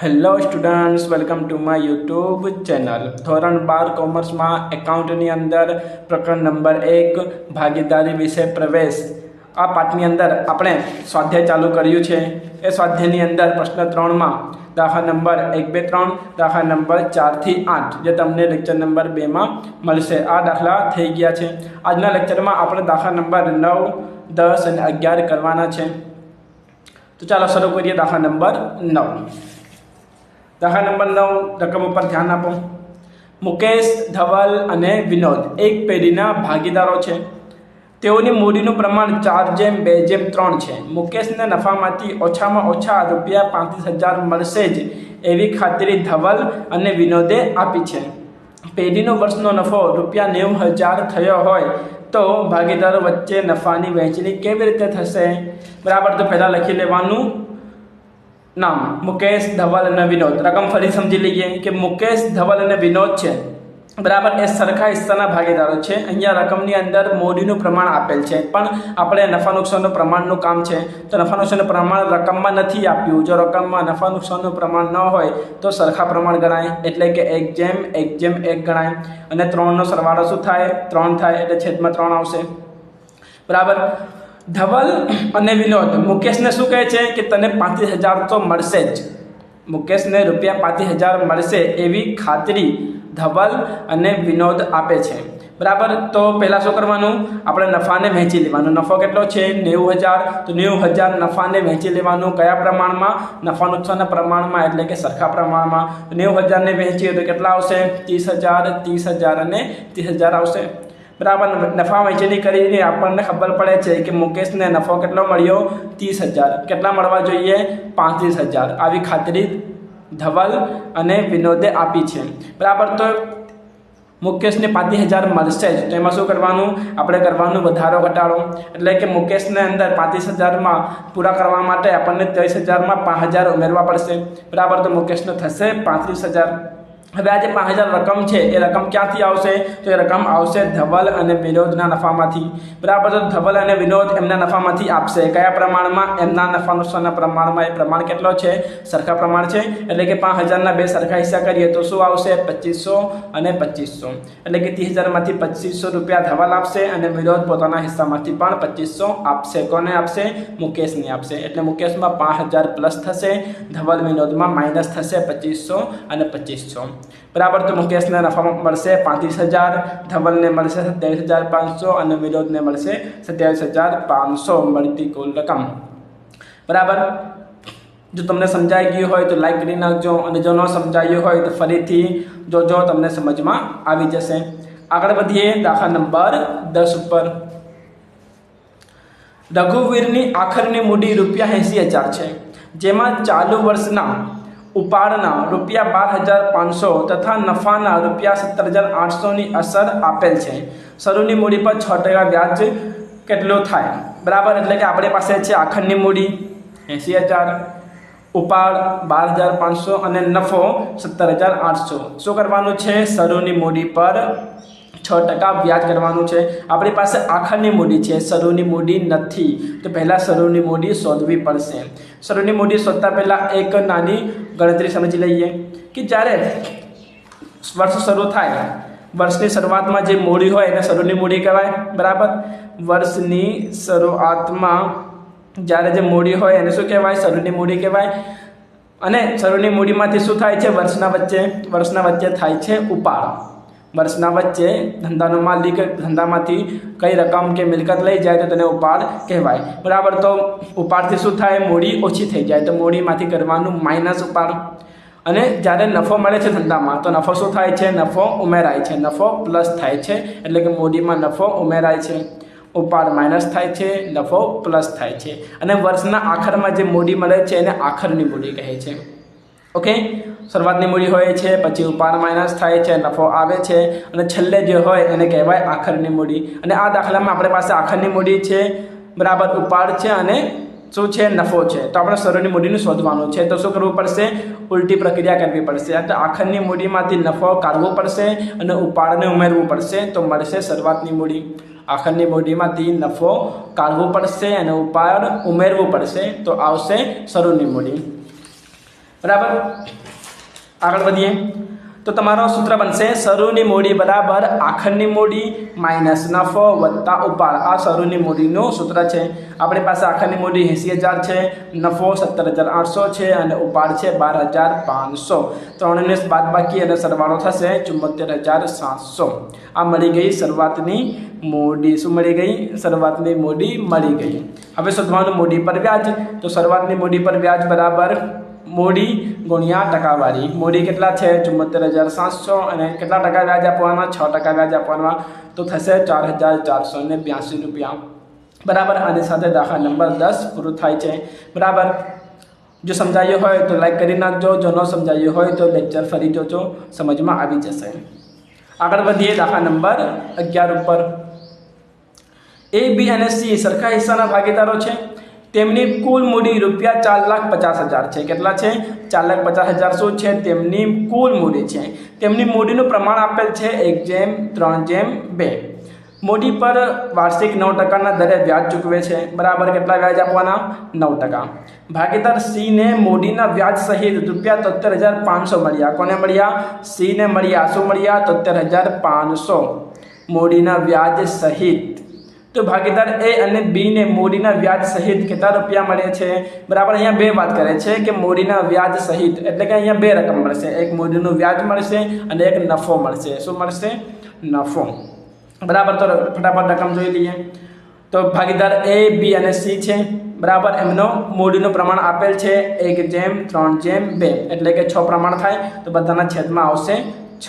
Hello students welcome to my YouTube channel ધોરણ બાર કોમર્સમાં એકાઉન્ટની અંદર પ્રકરણ નંબર એક, ભાગીદારી વિશે પ્રવેશ. આ પાઠની અંદર આપણે સ્વાધ્યાય ચાલુ કર્યું છે. એ સ્વાધ્યાયની અંદર પ્રશ્ન ત્રણમાં, દાખલા નંબર એક, બે, ત્રણ, દાખલા નંબર ચારથી આઠ, જે તમને લેક્ચર નંબર બેમાં મળશે. આ દાખલા થઈ ગયા છે. આજના લેક્ચરમાં આપણે દાખલા નંબર નવ, દસ અને અગિયાર કરવાના છે. તો ચાલો શરૂ કરીએ દાખલા નંબર નવ. દાખલા નંબર નવ રકમ ઉપર ધ્યાન આપો મુકેશ ધવલ અને વિનોદ એક પેઢીના ભાગીદારો છે તેઓની મૂડીનું પ્રમાણ ચાર જેમ બે જેમ ત્રણ છે મુકેશને નફામાંથી ઓછામાં ઓછા રૂપિયા પાંત્રીસ હજાર મળશે જ એવી ખાતરી ધવલ અને વિનોદે આપી છે પેઢીનો વર્ષનો નફો રૂપિયા નેવું હજાર થયો હોય તો ભાગીદારો વચ્ચે નફાની વહેંચણી કેવી રીતે થશે બરાબર તો પહેલાં લખી લેવાનું નામ, મુકેશ ધવલ અને વિનોદ. રકમ ફરી સમજી લઈએ કે મુકેશ ધવલ અને વિનોદ છે. બરાબર, એ સરખા હિસ્સાના ભાગીદારો છે. અહીંયા રકમની અંદર મોડીનું પ્રમાણ આપેલ છે. પણ આપણે નફા નુકસાનનું પ્રમાણનું કામ છે. તો નફા નુકસાનનું પ્રમાણ રકમમાં નથી આપ્યું. જો રકમમાં નફા નુકસાનનું પ્રમાણ ન હોય, તો સરખા પ્રમાણ ગણાય. એટલે કે એક જેમ એક જેમ, એક ગણાય. અને ત્રણનો સરવાળો શું થાય? ત્રણ થાય. એટલે છેદમાં ત્રણ આવશે. બરાબર? ધવલ અને વિનોદ. મુકેશને શું કહે છે? કે તને પાંત્રીસ હજાર તો મળશે જ. મુકેશને રૂપિયા પાંત્રીસ હજાર મળશે એવી ખાતરી ધવલ અને વિનોદ આપે છે. બરાબર? તો પહેલાં શું કરવાનું? આપણે નફાને વહેંચી લેવાનું. નફો કેટલો છે? નેવું હજાર. તો નેવું હજાર નફાને વહેંચી લેવાનું કયા પ્રમાણમાં? નફા નુકસાનના પ્રમાણમાં, એટલે કે સરખા પ્રમાણમાં. નેવું હજારને વહેંચીએ તો કેટલા આવશે? ત્રીસ હજાર ત્રીસ હજાર અને ત્રીસ હજાર આવશે. બરાબર, નફા વહેંચણી કરીને આપણને ખબર પડે છે કે મુકેશને નફો કેટલો મળ્યો? ત્રીસ હજાર. કેટલા મળવા જોઈએ? પાંત્રીસ હજાર. આવી ખાતરી ધવલ અને વિનોદે આપી છે. બરાબર, તો મુકેશને પાંત્રીસ હજાર મળશે જ. તો એમાં શું કરવાનું? આપણે કરવાનું વધારો ઘટાડો. એટલે કે મુકેશને અંદર પાંત્રીસ હજારમાં પૂરા કરવા માટે આપણને ત્રીસ હજારમાં પાંચ હજાર ઉમેરવા પડશે. બરાબર, તો મુકેશનો થશે પાંત્રીસ હજાર. હવે આ જે પાંચ હજાર રકમ છે, એ રકમ ક્યાંથી આવશે? તો એ રકમ આવશે ધવલ અને વિનોદના નફામાંથી. બરાબર તો ધવલ અને વિનોદ એમના નફામાંથી આપશે. કયા પ્રમાણમાં? એમના નફાનુસારના પ્રમાણમાં એ પ્રમાણ કેટલો છે? સરખા પ્રમાણ છે? એટલે કે પાંચ હજારના બે સરખા હિસ્સા કરીએ તો શું આવશે? પચીસો અને પચીસો. એટલે કે ત્રીસ હજારમાંથી પચીસો રૂપિયા ધવલ આપશે અને વિનોદ પોતાના હિસ્સામાંથી પણ પચીસો આપશે. કોને આપશે? મુકેશને આપશે. એટલે મુકેશમાં પાંચ હજાર પ્લસ થશે, ધવલ વિનોદમાં માઇનસ થશે પચીસો અને પચીસો. બરાબર? તો મુકેશને નફામાં મળશે પાંત્રીસ હજાર, ધવલને મળશે સત્યાવીસ હજાર પાંચસો અને વિનોદને મળશે સત્યાવીસ હજાર પાંચસો મળતી કુલ રકમ. બરાબર? જો તમને સમજાઈ ગયું હોય તો લાઈક કરી નાખજો અને જો ન સમજાયું હોય તો ફરીથી જોજો, તમને સમજમાં આવી જશે. આગળ વધીએ દાખલા નંબર દસ ઉપર. રઘુવીરની આખરની મૂડી રૂપિયા એંસી હજાર છે, જેમાં ચાલુ વર્ષના ઉપાડના રૂપિયા બાર હજાર પાંચસો તથા નફાના રૂપિયા સત્તર હજાર આઠસોની અસર આપેલ છે. શરૂની મૂડી પર છ ટકા વ્યાજ કેટલું થાય? બરાબર એટલે કે આપણી પાસે છે આખંડની મૂડી. એંસી હજાર ઉપાડ, બાર હજાર પાંચસો અને નફો સત્તર હજાર આઠસો. શું કરવાનું છે? શરૂની મૂડી પર છ ટકા વ્યાજ કરવાનું છે. આપણી પાસે આખરની મૂડી છે. શરૂની મૂડી નથી. તો પહેલાં શરૂની મૂડી શોધવી પડશે. શરૂની મૂડી શોધતા પહેલાં એક નાની ગણતરી સમજી લઈએ કે જ્યારે વર્ષ શરૂ થાય, વર્ષની શરૂઆતમાં જે મૂડી હોય એને શરૂની મૂડી કહેવાય, બરાબર? વર્ષની શરૂઆતમાં જ્યારે જે મૂડી હોય એને શું કહેવાય? શરૂની મૂડી કહેવાય. અને શરૂની મૂડીમાંથી શું થાય છે? વર્ષના વચ્ચે વર્ષના વચ્ચે થાય છે ઉપાડ. વર્ષના વચ્ચે ધંધાનો માલિક ધંધામાંથી કઈ રકમ કે મિલકત લઈ જાય તો તેને ઉપાડ કહેવાય. બરાબર, તો ઉપાડથી શું થાય? મૂડી ઓછી થઈ જાય. તો મૂડીમાંથી કરવાનું માઇનસ ઉપાડ. અને જ્યારે નફો મળે છે ધંધામાં, તો નફો શું થાય છે? નફો ઉમેરાય છે. નફો પ્લસ થાય છે. એટલે કે મૂડીમાં નફો ઉમેરાય છે. ઉપાડ માઇનસ થાય છે. નફો પ્લસ થાય છે. અને વર્ષના આખરમાં જે મૂડી મળે છે એને આખરની મૂડી કહે છે. ઓકે? શરૂઆતની મૂડી હોય છે, પછી ઉપાડ માઇનસ થાય છે, નફો આવે છે, અને છેલ્લે જે હોય એને કહેવાય આખરની મૂડી. અને આ દાખલામાં આપણી પાસે આખરની મૂડી છે, બરાબર ઉપાડ છે અને શું છે? નફો છે. તો આપણે શરૂની મૂડીનું શોધવાનું છે. તો શું કરવું પડશે? ઉલટી પ્રક્રિયા કરવી પડશે. એટલે આખરની મૂડીમાંથી નફો કાઢવો પડશે અને ઉપાડને ઉમેરવું પડશે. તો મળશે શરૂઆતની મૂડી. આખરની મૂડીમાંથી નફો કાઢવો પડશે અને ઉપાડ ઉમેરવું પડશે. તો આવશે શરૂની મૂડી. બરાબર? આગળ વધીએ. તો તમારો સૂત્ર બનશે શરૂની મૂડી બરાબર આખરની મૂડી માઇનસ નફો વત્તા ઉપાડ. આ શરૂની મૂડીનું સૂત્ર છે. આપણી પાસે આખરની મૂડી એંસી હજાર છે, નફો સત્તર હજાર આઠસો છે અને ઉપાડ છે બાર હજાર પાંચસો. ત્રણને બાદ બાકી અને સરવાળો થશે ચુમ્મોતેર હજાર સાતસો. આ મળી ગઈ શરૂઆતની મૂડી. શું મળી ગઈ? શરૂઆતની મૂડી મળી ગઈ. હવે શોધવાનું મૂડી પર વ્યાજ. તો શરૂઆતની મૂડી પર વ્યાજ બરાબર મૂડી ગુણ્યા ટકાવારી. મૂડી કેટલા છે? ચુમ્મોતેર હજાર સાતસો અને કેટલા ટકા વ્યાજ આપવાના? છ ટકા વ્યાજ આપવાના. તો થશે ચાર હજાર ચારસો ને બ્યાસી રૂપિયા. બરાબર? આની સાથે દાખલા નંબર દસ પૂરું થાય છે. બરાબર? જો સમજાયું હોય તો લાઈક કરી નાખજો. જો ન સમજાયું હોય તો લેક્ચર ફરી જોજો. સમજમાં આવી જશે. આગળ વધીએ દાખલા નંબર અગિયાર ઉપર. એ બી અને સી સરખા હિસ્સાના ભાગીદારો છે. તેમની કુલ મૂડી રૂપિયા ચાર લાખ પચાસ હજાર છે. કેટલા છે? ચાર લાખ પચાસ હજાર શું છે? તેમની કુલ મૂડી છે. તેમની મૂડીનું પ્રમાણ આપેલ છે એક જેમ, ત્રણ જેમ, બે. મૂડી પર વાર્ષિક નવ ટકાના દરે વ્યાજ ચૂકવે છે. બરાબર કેટલા વ્યાજ આપવાના? નવ ટકા. ભાગીદાર સીને મૂડીના વ્યાજ સહિત રૂપિયા તોતેર હજાર પાંચસો મળ્યા. કોને મળ્યા? સીને મળ્યા. શું મળ્યા? તોતેર હજાર પાંચસો. મૂડીના વ્યાજ સહિત તો ભાગીદાર એ અને બીને મૂડીના વ્યાજ સહિત કેટલા રૂપિયા મળે છે? બરાબર, અહીંયા બે વાત કરે છે કે મૂડીના વ્યાજ સહિત, એટલે કે અહીંયા બે રકમ મળશે. એક મૂડીનું વ્યાજ મળશે અને એક નફો મળશે. શું મળશે? નફો. બરાબર, તો ફટાફટ રકમ જોઈ લઈએ. તો ભાગીદાર એ, બી અને સી છે. બરાબર, એમનો મૂડીનું પ્રમાણ આપેલ છે એક જેમ, ત્રણ જેમ, બે. એટલે કે છ પ્રમાણ થાય, તો બધાના છેદમાં આવશે છ.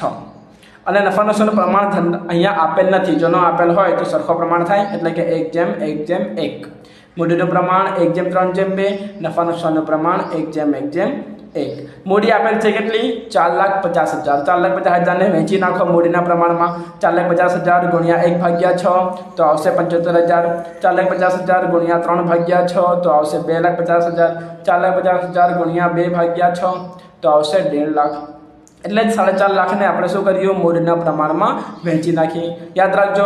અને નફા નુકસાનનું પ્રમાણ અહીંયા આપેલ નથી. જો ન આપેલ હોય તો સરખો પ્રમાણ થાય, એટલે કે એક જેમ એક જેમ, એક. મૂડીનું પ્રમાણ એક જેમ, ત્રણ જેમ, બે. નફા નુકસાનનું પ્રમાણ એક જેમ એક જેમ, એક. મૂડી આપેલ છે કેટલી? ચાર લાખ પચાસ હજાર. ચાર લાખ પચાસ હજારને વહેંચી નાખો મૂડીના પ્રમાણમાં. ચાર લાખ પચાસ હજાર ગુણ્યા એક ભાગ્યા છ, તો આવશે પંચોતેર હજાર. ચાર લાખ પચાસ હજાર ગુણ્યા ત્રણ ભાગ્યા છ, તો આવશે બે લાખ પચાસ હજાર. ચાર લાખ પચાસ હજાર ગુણ્યા બે ભાગ્યા છ, તો આવશે દેઢ લાખ. એટલે જ સાડા ચાર લાખને આપણે શું કર્યું મૂડીના પ્રમાણમાં વહેંચી નાખી યાદ રાખજો,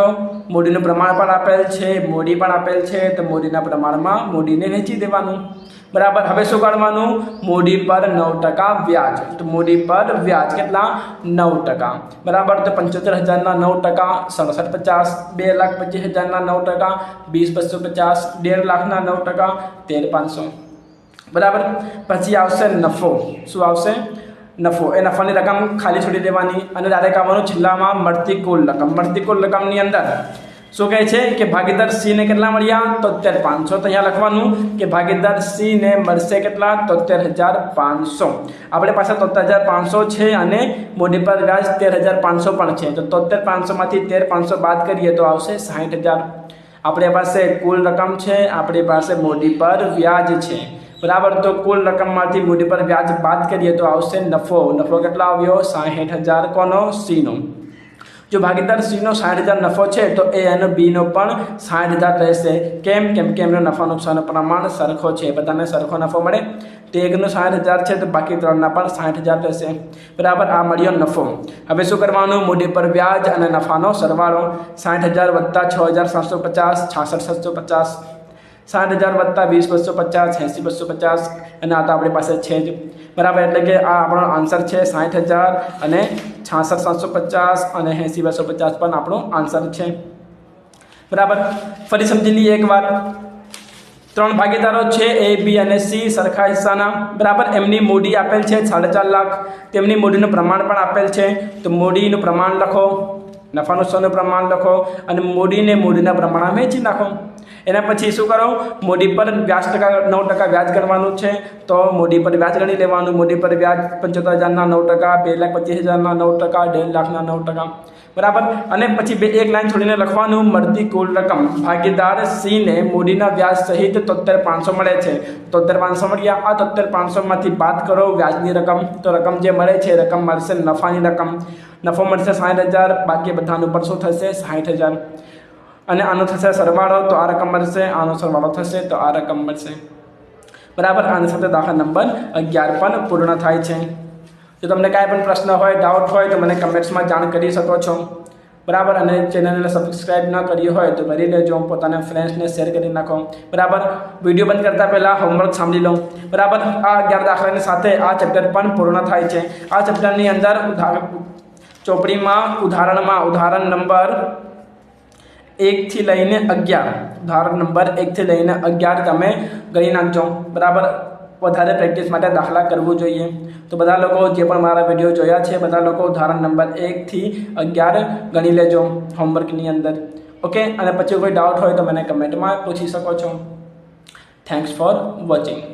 મૂડીનું પ્રમાણ પણ આપેલ છે, મૂડી પણ આપેલ છે, તો મૂડીના પ્રમાણમાં મૂડીને વહેંચી દેવાનું. બરાબર? હવે શું કાઢવાનું? મૂડી પર નવ ટકા વ્યાજ. તો મૂડી પર વ્યાજ કેટલા? નવ ટકા. બરાબર? તો પંચોતેર હજારના નવ ટકા, સડસઠ પચાસ, બે લાખ પચીસ હજારના નવ ટકા, વીસ બસો પચાસ, ડેઢ લાખના નવ ટકા, તેર પાંચસો. બરાબર? પછી આવશે નફો. શું આવશે? નફો. એ નફાની રકમ ખાલી છોડી દેવાની અને ડાયરેક્ટ આવવાનું છેલ્લામાં મળતી કુલ રકમ. મળતી કુલ રકમની અંદર શું કહે છે કે ભાગીદાર સીને કેટલા મળ્યા? તોતેર પાંચસો. તો અહીંયા લખવાનું કે ભાગીદાર સીને મળશે કેટલા? તોતેર હજાર પાંચસો. આપણે પાસે તોતેર હજાર પાંચસો છે અને મૂડી પર વ્યાજ તેર હજાર પાંચસો પણ છે. તો તોતેર પાંચસોમાંથી તેર પાંચસો બાદ કરીએ તો આવશે સાઠ હજાર. આપણી પાસે કુલ રકમ છે, આપણી પાસે મૂડી પર વ્યાજ છે. બરાબર, તો કુલ રકમમાંથી મૂડી પર વ્યાજ બાદ કરીએ તો આવશે નફો. નફો કેટલો આવ્યો? સાઠ હજાર કોનો? સીનો. જો ભાગીદાર સીનો સાઠ હજાર નફો છે, તો એ એનો બીનો પણ સાઠ હજાર રહેશે. કેમ? કેમ કે એમનો નફા નુકસાનનું પ્રમાણ સરખો છે. બધાને સરખો નફો મળે? તો એકનો સાઠ હજાર છે, તો બાકી ત્રણના પણ સાઠ હજાર રહેશે. બરાબર, આ મળ્યો નફો. હવે શું કરવાનું? મૂડી પર વ્યાજ અને નફાનો સરવાળો. સાઠ હજાર વત્તા છ હજાર સાતસો પચાસ, છાસઠ સાતસો પચાસ. સાઠ હજાર વત્તા વીસ, બસો પચાસ, એંસી, બસો પચાસ અને આ તો આપણી પાસે છે જ. બરાબર, એટલે કે આ આપણો આન્સર છે સાઠ હજાર અને છાસઠ સાતસો પચાસ અને એંસી, બસો પચાસ પણ આપણો આન્સર છે. બરાબર, ફરી સમજી લઈએ એકવાર ત્રણ ભાગીદારો છે એ બી અને સી સરખા હિસ્સાના. બરાબર, એમની મૂડી આપેલ છે સાડા ચાર લાખ. તેમની મૂડીનું પ્રમાણ પણ આપેલ છે. તો મૂડીનું પ્રમાણ લખો નફા નુકસાનનું પ્રમાણ લખો અને મૂડીને મૂડીના પ્રમાણમાં વેચી નાખો. એના પછી શું કરો? મૂડી પર વ્યાજ ટકા, નવ ટકા વ્યાજ ગણવાનું છે. તો મૂડી પર વ્યાજ ગણી લેવાનું. મૂડી પર વ્યાજ પંચોતેર હજારના નવ ટકા, બે લાખ પચીસ હજારના નવ ટકા દોઢ લાખના નવ ટકા. બરાબર? અને પછી બે, એક લાઈન છોડીને લખવાનું, મળતી કુલ રકમ. ભાગીદાર સીને મૂડીના વ્યાજ સહિત તોતેર પાંચસો મળે છે. તોતેર પાંચસો મળ્યા. આ તોતેર પાંચસોમાંથી બાદ કરો વ્યાજની રકમ. તો રકમ જે મળે છે રકમ મળશે નફાની રકમ. નફો મળશે સાઠ હજાર. બાકી બધાનું પર શું થશે? સાઠ હજાર. અને આનો થશે સરવાળો, તો આ રકમ મળશે, આનો સરવાળો થશે, તો આ રકમ મળશે. બરાબર? આની સાથે દાખલા નંબર અગિયાર પણ પૂર્ણ થાય છે. જો તમને કાંઈ પણ પ્રશ્ન હોય ડાઉટ હોય, તો મને કમેન્ટ્સમાં જાણ કરી શકો છો. બરાબર? અને ચેનલને સબસ્ક્રાઇબ ન કરી હોય, તો કરી લેજો. પોતાના ફ્રેન્ડ્સને શેર કરી નાખો. બરાબર? વીડિયો બંધ કરતાં પહેલાં હોમવર્ક સાંભળી લો બરાબર? આ અગિયાર દાખલાની સાથે આ ચેપ્ટર પણ પૂર્ણ થાય છે. આ ચેપ્ટરની અંદર ઉદાહરણ ચોપડીમાં ઉદાહરણમાં ઉદાહરણ નંબર એકથી લઈને અગિયાર. ઉદાહરણ નંબર એકથી લઈને અગિયાર તમે ગણી નાખજો. બરાબર? વધારે પ્રેક્ટિસ માટે દાખલા કરવું જોઈએ. તો બધા લોકો જે પણ મારા વીડિયો જોયા છે, બધા લોકો ઉદાહરણ નંબર એકથી અગિયાર ગણી લેજો હોમવર્કની અંદર. ઓકે અને પછી કોઈ ડાઉટ હોય તો મને કમેન્ટમાં પૂછી શકો છો. Thanks for watching